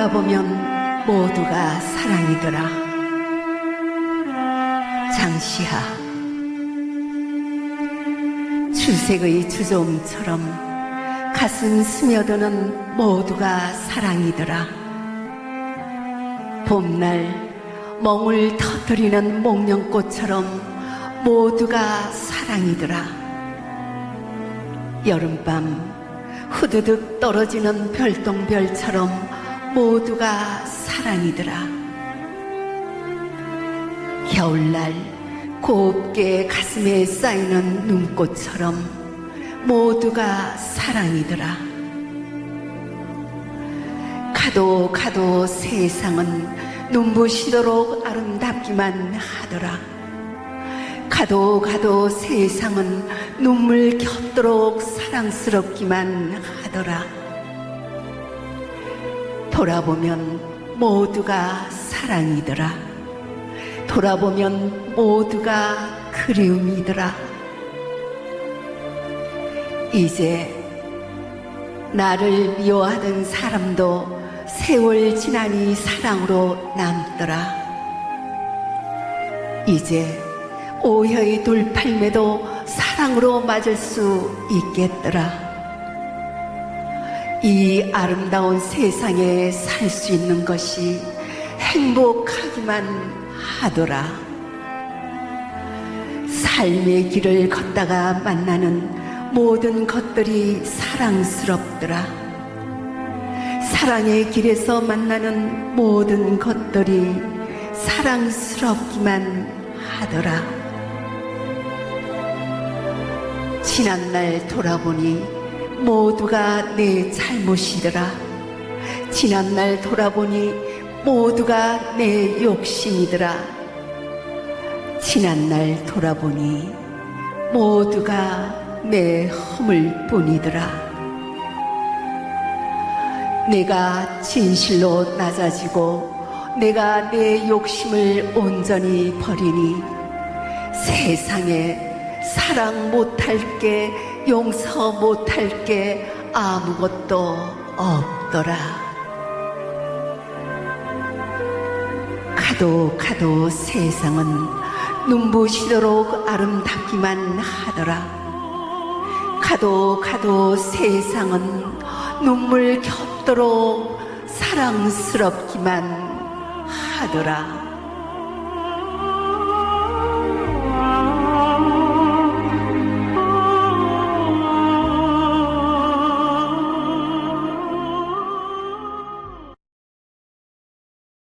돌아보면 모두가 사랑이더라. 장시하 출색의 주종처럼 가슴 스며드는 모두가 사랑이더라. 봄날 멍을 터뜨리는 목련꽃처럼 모두가 사랑이더라. 여름밤 후드득 떨어지는 별똥별처럼 모두가 사랑이더라. 겨울날 곱게 가슴에 쌓이는 눈꽃처럼 모두가 사랑이더라. 가도 가도 세상은 눈부시도록 아름답기만 하더라. 가도 가도 세상은 눈물 겹도록 사랑스럽기만 하더라. 돌아보면 모두가 사랑이더라. 돌아보면 모두가 그리움이더라. 이제 나를 미워하던 사람도 세월 지나니 사랑으로 남더라. 이제 오혀의 돌팔매도 사랑으로 맞을 수 있겠더라. 이 아름다운 세상에 살 수 있는 것이 행복하기만 하더라. 삶의 길을 걷다가 만나는 모든 것들이 사랑스럽더라. 사랑의 길에서 만나는 모든 것들이 사랑스럽기만 하더라. 지난날 돌아보니 모두가 내 잘못이더라. 지난날 돌아보니 모두가 내 욕심이더라. 지난날 돌아보니 모두가 내 허물 뿐이더라. 내가 진실로 낮아지고 내가 내 욕심을 온전히 버리니 세상에 사랑 못할 게 용서 못할 게 아무것도 없더라. 가도 가도 세상은 눈부시도록 아름답기만 하더라. 가도 가도 세상은 눈물 겹도록 사랑스럽기만 하더라.